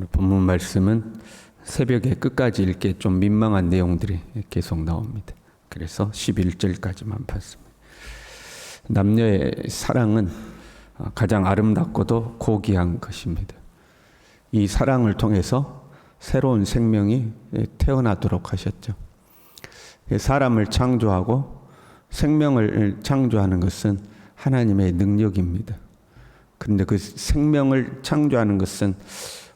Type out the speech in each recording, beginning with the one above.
오늘 본문 말씀은 새벽에 끝까지 읽기에 좀 민망한 내용들이 계속 나옵니다. 그래서 11절까지만 봤습니다. 남녀의 사랑은 가장 아름답고도 고귀한 것입니다. 이 사랑을 통해서 새로운 생명이 태어나도록 하셨죠. 사람을 창조하고 생명을 창조하는 것은 하나님의 능력입니다. 그런데 그 생명을 창조하는 것은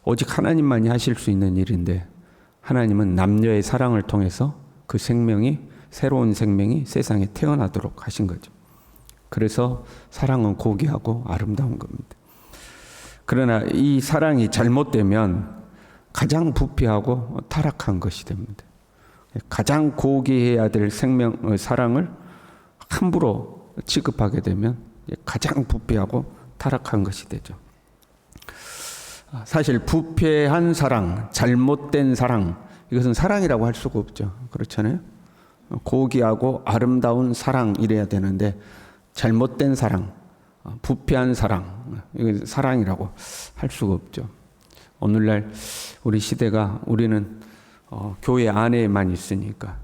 오직 하나님만이 하실 수 있는 일인데 하나님은 남녀의 사랑을 통해서 그 생명이 새로운 생명이 세상에 태어나도록 하신 거죠. 그래서 사랑은 고귀하고 아름다운 겁니다. 그러나 이 사랑이 잘못되면 가장 부패하고 타락한 것이 됩니다. 가장 고귀해야 될 생명 어, 사랑을 함부로 취급하게 되면 가장 부패하고 타락한 것이 되죠. 사실 부패한 사랑, 잘못된 사랑, 이것은 사랑이라고 할 수가 없죠. 그렇잖아요. 고귀하고 아름다운 사랑 이래야 되는데 잘못된 사랑, 부패한 사랑, 이건 사랑이라고 할 수가 없죠. 오늘날 우리 시대가 우리는 어, 교회 안에만 있으니까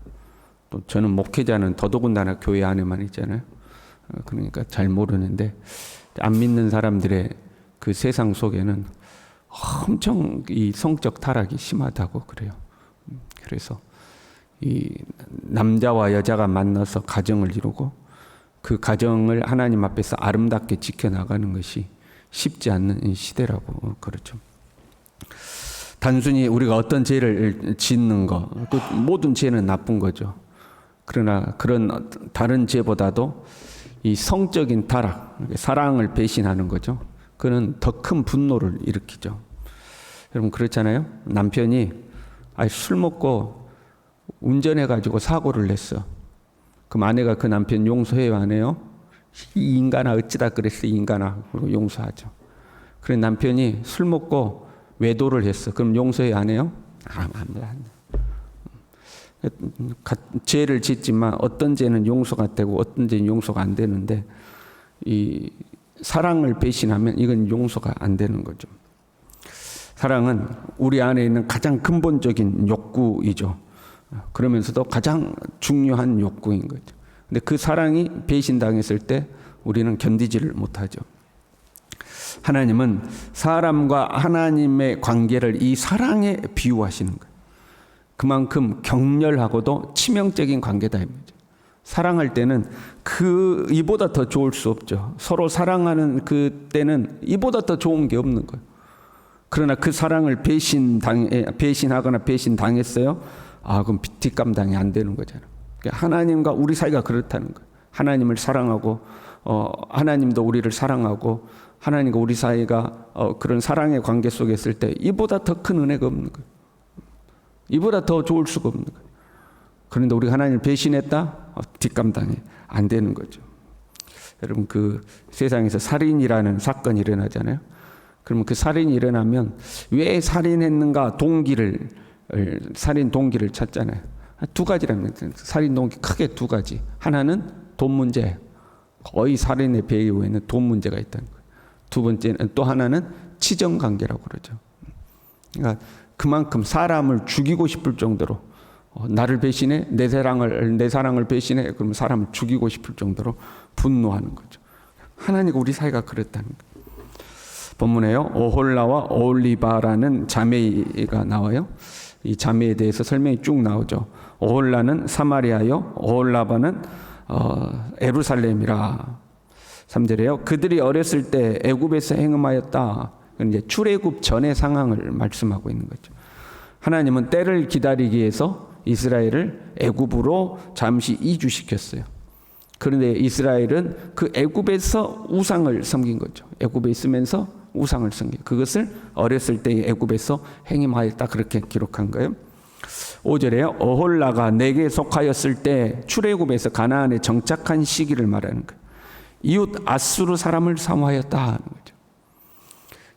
또 저는 목회자는 더더군다나 교회 안에만 있잖아요. 어, 그러니까 잘 모르는데 안 믿는 사람들의 그 세상 속에는 엄청 이 성적 타락이 심하다고 그래요. 그래서 이 남자와 여자가 만나서 가정을 이루고 그 가정을 하나님 앞에서 아름답게 지켜나가는 것이 쉽지 않는 시대라고 그렇죠. 단순히 우리가 어떤 죄를 짓는 거, 그 모든 죄는 나쁜 거죠. 그러나 그런 다른 죄보다도 이 성적인 타락, 사랑을 배신하는 거죠. 그는 더 큰 분노를 일으키죠. 여러분 그렇잖아요. 남편이 술 먹고 운전해 가지고 사고를 냈어. 그럼 아내가 그 남편 용서해요, 안 해요? 이 인간아 어찌다 그랬어, 이 인간아. 그리고 용서하죠. 그래 남편이 술 먹고 외도를 했어. 그럼 용서해 안 해요? 아, 안 해. 죄를 짓지만 어떤 죄는 용서가 되고 어떤 죄는 용서가 안 되는데 이 사랑을 배신하면 이건 용서가 안 되는 거죠. 사랑은 우리 안에 있는 가장 근본적인 욕구이죠. 그러면서도 가장 중요한 욕구인 거죠. 근데 그 사랑이 배신당했을 때 우리는 견디지를 못하죠. 하나님은 사람과 하나님의 관계를 이 사랑에 비유하시는 거예요. 그만큼 격렬하고도 치명적인 관계다. 사랑할 때는 그 이보다 더 좋을 수 없죠. 서로 사랑하는 그때는 이보다 더 좋은 게 없는 거예요. 그러나 그 사랑을 배신 당 배신하거나 배신 당했어요. 아 그럼 뒷감당이 안 되는 거잖아. 그러니까 하나님과 우리 사이가 그렇다는 거예요. 하나님을 사랑하고 어, 하나님도 우리를 사랑하고 하나님과 우리 사이가 어, 그런 사랑의 관계 속에 있을 때 이보다 더 큰 은혜가 없는 거예요. 이보다 더 좋을 수가 없는 거예요. 그런데 우리가 하나님을 배신했다? 어, 뒷감당이 안 되는 거죠. 여러분 그 세상에서 살인이라는 사건이 일어나잖아요. 그러면 그 살인이 일어나면 왜 살인했는가 동기를 살인 동기를 찾잖아요. 두 가지라는 살인 동기 크게 두 가지. 하나는 돈 문제. 거의 살인의 배후에는 돈 문제가 있다는 거예요. 두 번째는 또 하나는 치정 관계라고 그러죠. 그러니까 그만큼 사람을 죽이고 싶을 정도로 어, 나를 배신해 내 사랑을 내 사랑을 배신해 그러면 사람을 죽이고 싶을 정도로 분노하는 거죠. 하나님과 우리 사이가 그랬다는 거예요. 본문에요. 오홀라와 오올리바라는 자매가 나와요. 이 자매에 대해서 설명이 쭉 나오죠. 오홀라는 사마리아요. 오홀라바는 어, 에루살렘이라. 3절에요. 그들이 어렸을 때 애굽에서 행음하였다. 이제 출애굽 전의 상황을 말씀하고 있는 거죠. 하나님은 때를 기다리기 위해서 이스라엘을 애굽으로 잠시 이주시켰어요. 그런데 이스라엘은 그 애굽에서 우상을 섬긴 거죠. 애굽에 있으면서 우상을 섬긴 그것을 어렸을 때 애굽에서 행임하였다 그렇게 기록한 거예요. 5절에요. 어홀라가 내게 속하였을 때 출애굽에서 가나안에 정착한 시기를 말하는 거예요. 이웃 아수르 사람을 사모하였다 하는 거죠.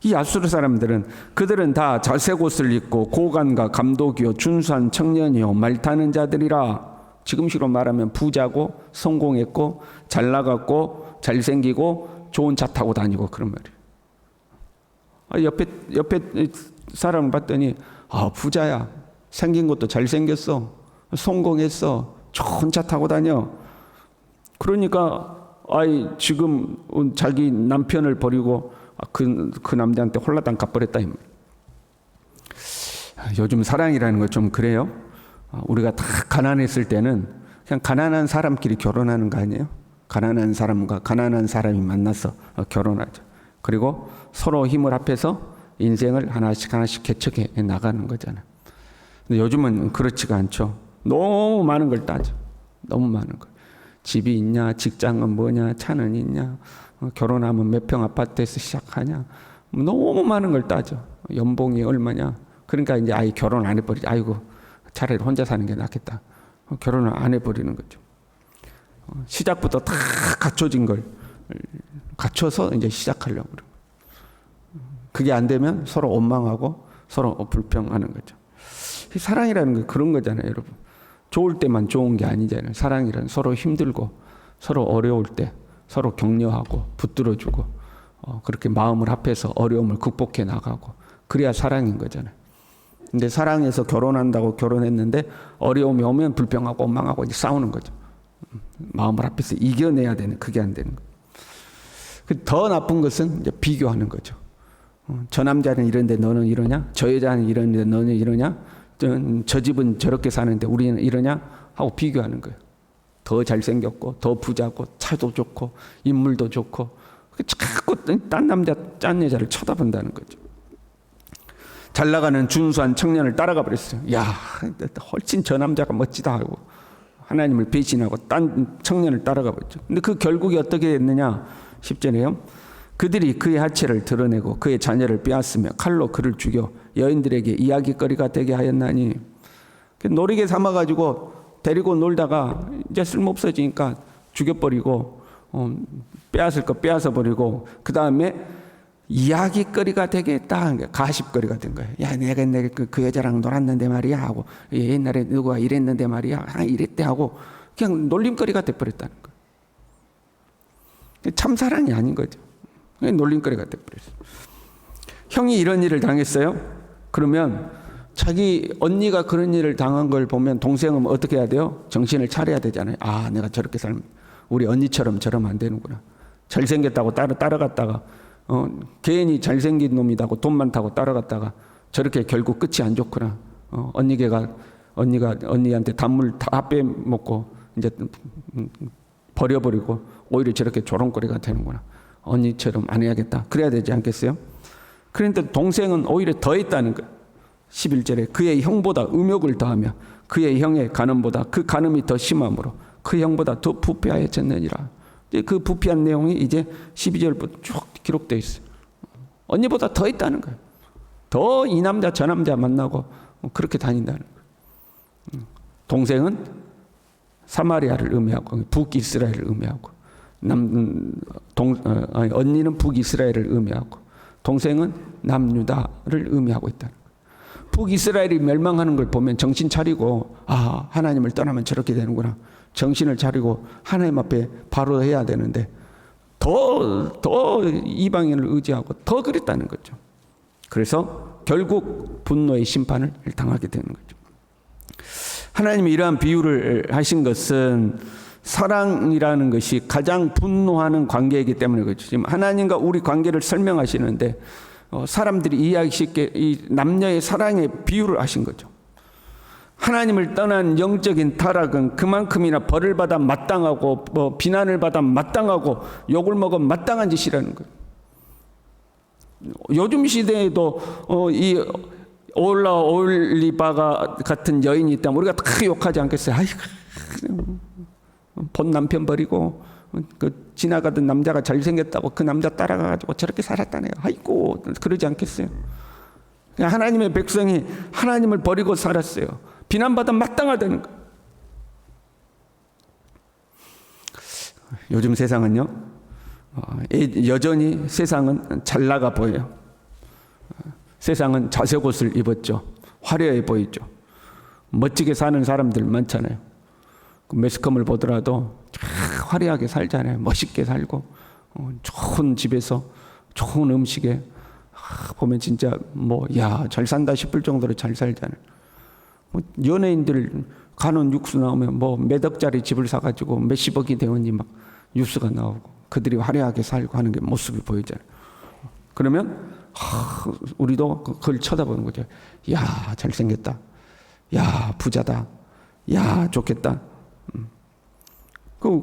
이 아수르 사람들은 그들은 다 자색 옷을 입고 고관과 감독이요 준수한 청년이요 말 타는 자들이라. 지금식으로 말하면 부자고 성공했고 잘 나갔고 잘생기고 좋은 차 타고 다니고 그런 말이에요. 아, 옆에 옆에 사람을 봤더니 아 부자야. 생긴 것도 잘생겼어. 성공했어. 좋은 차 타고 다녀. 그러니까 아이 지금 자기 남편을 버리고 그, 그 남자한테 홀라당 갚버렸다. 아, 요즘 사랑이라는 거 좀 그래요. 아, 우리가 다 가난했을 때는 그냥 가난한 사람끼리 결혼하는 거 아니에요? 가난한 사람과 가난한 사람이 만나서 어, 결혼하죠. 그리고 서로 힘을 합해서 인생을 하나씩 하나씩 개척해 나가는 거잖아요. 근데 요즘은 그렇지가 않죠. 너무 많은 걸 따져. 너무 많은 걸. 집이 있냐, 직장은 뭐냐, 차는 있냐, 어, 결혼하면 몇 평 아파트에서 시작하냐. 너무 많은 걸 따져. 연봉이 얼마냐. 그러니까 이제 아이 결혼 안 해버리지. 아이고, 차라리 혼자 사는 게 낫겠다. 어, 결혼을 안 해버리는 거죠. 어, 시작부터 다 갖춰진 걸 갖춰서 이제 시작하려고 그래요. 그게 안 되면 서로 원망하고 서로 불평하는 거죠. 이 사랑이라는 게 그런 거잖아요, 여러분. 좋을 때만 좋은 게 아니잖아요. 사랑이란 서로 힘들고 서로 어려울 때 서로 격려하고 붙들어주고 어, 그렇게 마음을 합해서 어려움을 극복해 나가고 그래야 사랑인 거잖아요. 근데 사랑해서 결혼한다고 결혼했는데 어려움이 오면 불평하고 원망하고 이제 싸우는 거죠. 음, 마음을 합해서 이겨내야 되는 그게 안 되는 거예요. 그더 나쁜 것은 이제 비교하는 거죠. 어, 저 남자는 이런데 너는 이러냐? 저 여자는 이런데 너는 이러냐? 저, 저 집은 저렇게 사는데 우리는 이러냐? 하고 비교하는 거예요. 더 잘생겼고, 더 부자고, 차도 좋고, 인물도 좋고, 자꾸 딴 남자, 짠 여자를 쳐다본다는 거죠. 잘 나가는 준수한 청년을 따라가 버렸어요. 야, 훨씬 저 남자가 멋지다 하고 하나님을 배신하고 딴 청년을 따라가 버렸죠. 근데 그 결국이 어떻게 됐느냐? 10절에요. 그들이 그의 하체를 드러내고 그의 자녀를 빼앗으며 칼로 그를 죽여 여인들에게 이야기거리가 되게 하였나니 그 노리개 삼아가지고 데리고 놀다가 이제 쓸모없어지니까 죽여버리고 어, 빼앗을 거 빼앗아 버리고 그 다음에 이야기거리가 되겠다. 가십거리가 된 거예요. 야, 내가 내가 그, 그 여자랑 놀았는데 말이야 하고 옛날에 누구가 이랬는데 말이야, 아, 이랬대 하고 그냥 놀림거리가 돼버렸다는 거예요. 참 사랑이 아닌 거죠. 놀림거리가 돼버렸어요. 형이 이런 일을 당했어요. 그러면 자기 언니가 그런 일을 당한 걸 보면 동생은 어떻게 해야 돼요? 정신을 차려야 되잖아요. 아, 내가 저렇게 살면 우리 언니처럼 저러면 안 되는구나. 잘생겼다고 따라 따라갔다가 어, 괜히 잘생긴 놈이다고 돈 많다고 따라갔다가 저렇게 결국 끝이 안 좋구나. 어, 언니가 언니가 언니한테 단물 다 빼먹고 이제 버려버리고 오히려 저렇게 조롱거리가 되는구나. 언니처럼 안 해야겠다. 그래야 되지 않겠어요? 그런데 동생은 오히려 더 했다는 거예요. 11절에 그의 형보다 음욕을 더하며 그의 형의 간음보다 그 간음이 더 심함으로 그 형보다 더 부패하였느니라. 그 부패한 내용이 이제 12절부터 쭉 기록되어 있어요. 언니보다 더 있다는 거예요. 더 이 남자 저 남자 만나고 그렇게 다닌다는 거예요. 동생은 사마리아를 의미하고 북이스라엘을 의미하고 남, 동, 어, 아니, 언니는 북이스라엘을 의미하고 동생은 남유다를 의미하고 있다는 거예요. 북이스라엘이 멸망하는 걸 보면 정신 차리고 아 하나님을 떠나면 저렇게 되는구나 정신을 차리고 하나님 앞에 바로 해야 되는데 더 더 이방인을 의지하고 더 그랬다는 거죠. 그래서 결국 분노의 심판을 당하게 되는 거죠. 하나님이 이러한 비유를 하신 것은 사랑이라는 것이 가장 분노하는 관계이기 때문에 그렇죠. 지금 하나님과 우리 관계를 설명하시는데 어, 사람들이 이해하기 쉽게 이 남녀의 사랑의 비유를 하신 거죠. 하나님을 떠난 영적인 타락은 그만큼이나 벌을 받아 마땅하고 뭐 비난을 받아 마땅하고 욕을 먹어 마땅한 짓이라는 거예요. 요즘 시대에도 어, 이 올라 올리바가 같은 여인이 있다면 우리가 다 욕하지 않겠어요? 아이고, 본 남편 버리고 그 지나가던 남자가 잘생겼다고 그 남자 따라가가지고 저렇게 살았다네요. 아이고 그러지 않겠어요? 하나님의 백성이 하나님을 버리고 살았어요. 비난받아 마땅하다는 거. 요즘 세상은요, 어, 여전히 세상은 잘 나가 보여요. 세상은 자색 옷을 입었죠. 화려해 보이죠. 멋지게 사는 사람들 많잖아요. 그 매스컴을 보더라도 화려하게 살잖아요. 멋있게 살고 어, 좋은 집에서 좋은 음식에 아, 보면 진짜 뭐 야 잘 산다 싶을 정도로 잘 살잖아요. 뭐 연예인들 가는 육수 나오면 뭐 몇 억짜리 집을 사가지고 몇십억이 되었니 막 뉴스가 나오고 그들이 화려하게 살고 하는 게 모습이 보이잖아요. 그러면 하, 우리도 그- 그걸 쳐다보는 거죠. 야 잘생겼다. 야 부자다. 야 좋겠다. 음. 그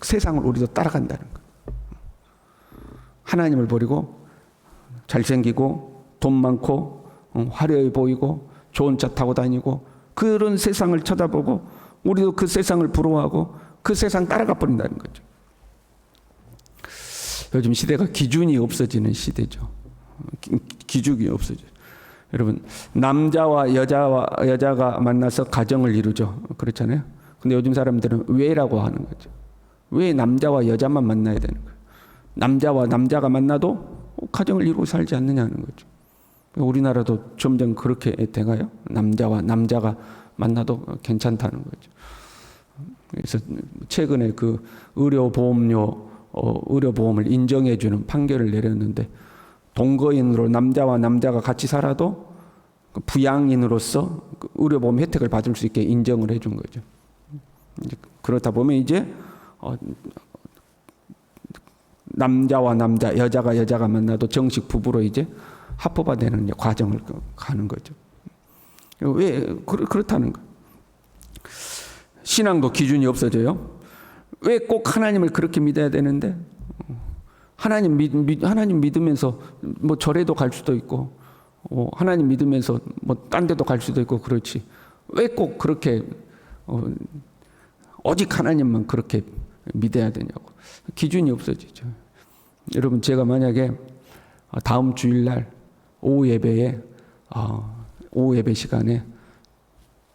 세상을 우리도 따라간다는 거. 하나님을 버리고 잘생기고 돈 많고 어, 화려해 보이고 좋은 차 타고 다니고 그런 세상을 쳐다보고 우리도 그 세상을 부러워하고 그 세상 따라가 버린다는 거죠. 요즘 시대가 기준이 없어지는 시대죠. 기- 기준이 없어져. 여러분 남자와 여자와 여자가 만나서 가정을 이루죠. 그렇잖아요. 근데 요즘 사람들은 왜라고 하는 거죠. 왜 남자와 여자만 만나야 되는 거예요? 남자와 남자가 만나도 가정을 이루고 살지 않느냐는 거죠. 우리나라도 점점 그렇게 돼가요. 남자와 남자가 만나도 괜찮다는 거죠. 그래서 최근에 그 의료보험료 어, 의료보험을 인정해주는 판결을 내렸는데 동거인으로 남자와 남자가 같이 살아도 그 부양인으로서 그 의료보험 혜택을 받을 수 있게 인정을 해준 거죠. 그렇다 보면 이제 어, 남자와 남자, 여자가 여자가 만나도 정식 부부로 이제 합법화 되는 과정을 그- 가는 거죠. 왜 그렇- 그렇다는 거. 신앙도 기준이 없어져요. 왜 꼭 하나님을 그렇게 믿어야 되는데 하나님 믿, 믿- 하나님 믿으면서 뭐 절에도 갈 수도 있고 어, 하나님 믿으면서 뭐 딴 데도 갈 수도 있고 그렇지 왜 꼭 그렇게 어, 오직 하나님만 그렇게 믿어야 되냐고 기준이 없어지죠. 여러분 제가 만약에 어, 다음 주일날 오후 예배에 어, 오후 예배 시간에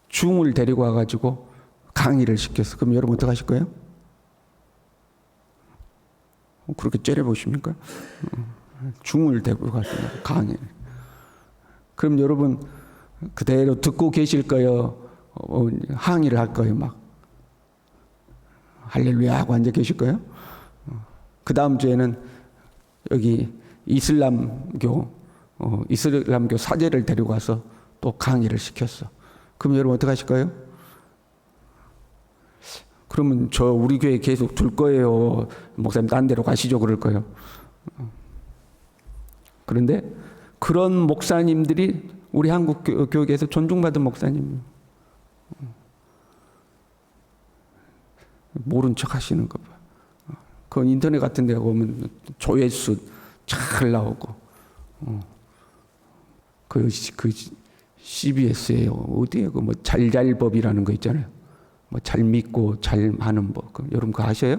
중을 데리고 와가지고 강의를 시켰어. 그럼 여러분 어떻게 하실 거예요? 어, 그렇게 째려보십니까? 어, 중을 데리고 가서 강의. 그럼 여러분 그대로 듣고 계실 거예요? 어, 항의를 할 거예요? 막 할렐루야 하고 앉아 계실 거예요? 그 다음 주에는 여기 이슬람교 어, 이슬람교 사제를 데리고 가서 또 강의를 시켰어. 그럼 여러분 어떻게 하실 거예요? 그러면 저 우리 교회 계속 둘 거예요. 목사님 딴 데로 가시죠 그럴 거예요. 어. 그런데 그런 목사님들이 우리 한국 교- 교회에서 존중받은 목사님 모른 척 하시는 거 봐. 어. 그 인터넷 같은 데 보면 조회수 잘 나오고 어. 그, 시- 그 CBS에 어디에 그 뭐 잘잘법이라는 거 있잖아요. 뭐 잘 믿고 잘 하는 법. 그 여러분 그거 아셔요?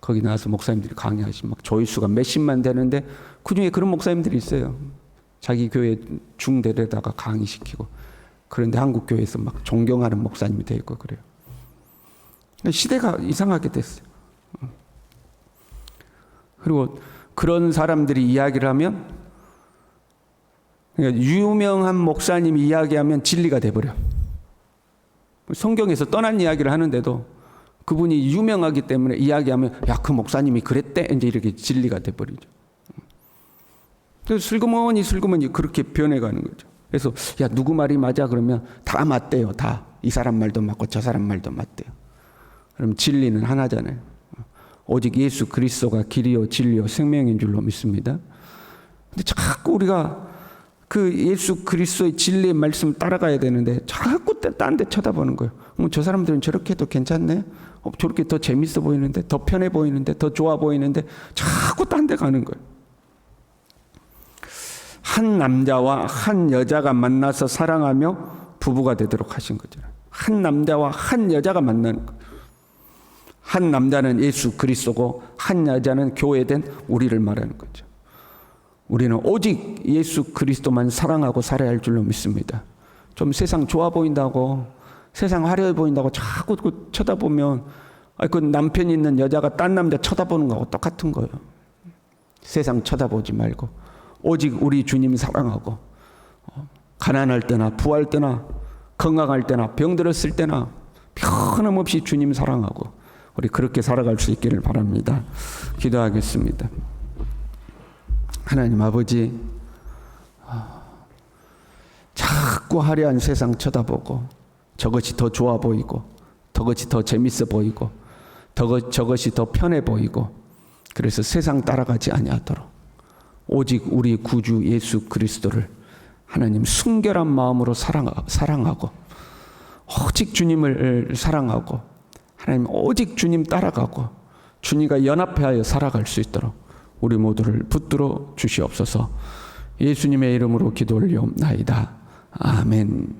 거기 나와서 목사님들이 강의하시면 막 조회수가 몇십만 되는데 그 중에 그런 목사님들이 있어요. 자기 교회 중대에다가 강의시키고 그런데 한국 교회에서 막 존경하는 목사님이 돼 있고 그래요. 시대가 이상하게 됐어요. 그리고 그런 사람들이 이야기를 하면 그러니까 유명한 목사님이 이야기하면 진리가 돼버려. 성경에서 떠난 이야기를 하는데도 그분이 유명하기 때문에 이야기하면 야 그 목사님이 그랬대 이제 이렇게 진리가 돼버리죠. 그래서 슬그머니 슬그머니 그렇게 변해가는 거죠. 그래서 야 누구 말이 맞아 그러면 다 맞대요. 다 이 사람 말도 맞고 저 사람 말도 맞대요. 그럼 진리는 하나잖아요. 오직 예수 그리스도가 길이요 진리요 생명인 줄로 믿습니다. 근데 자꾸 우리가 그 예수 그리스도의 진리의 말씀을 따라가야 되는데 자꾸 딴 데 쳐다보는 거예요. 어, 저 사람들은 저렇게 해도 괜찮네. 어, 저렇게 더 재밌어 보이는데, 더 편해 보이는데, 더 좋아 보이는데 자꾸 딴 데 가는 거예요. 한 남자와 한 여자가 만나서 사랑하며 부부가 되도록 하신 거죠. 한 남자와 한 여자가 만나는 거예요. 한 남자는 예수 그리스도고 한 여자는 교회된 우리를 말하는 거죠. 우리는 오직 예수 그리스도만 사랑하고 살아야 할 줄로 믿습니다. 좀 세상 좋아 보인다고 세상 화려해 보인다고 자꾸 그 쳐다보면 아, 그 남편 있는 여자가 딴 남자 쳐다보는 거하고 똑같은 거예요. 세상 쳐다보지 말고 오직 우리 주님 사랑하고 어, 가난할 때나 부할 때나 건강할 때나 병들었을 때나 변함없이 주님 사랑하고 우리 그렇게 살아갈 수 있기를 바랍니다. 기도하겠습니다. 하나님 아버지 아, 자꾸 화려한 세상 쳐다보고 저것이 더 좋아 보이고 저것이 더 재밌어 보이고 저것, 저것이 더 편해 보이고 그래서 세상 따라가지 아니하도록 오직 우리 구주 예수 그리스도를 하나님 순결한 마음으로 사랑, 사랑하고 오직 주님을 사랑하고 하나님 오직 주님 따라가고 주님과 연합하여 살아갈 수 있도록 우리 모두를 붙들어 주시옵소서 예수님의 이름으로 기도 올리옵나이다. 아멘.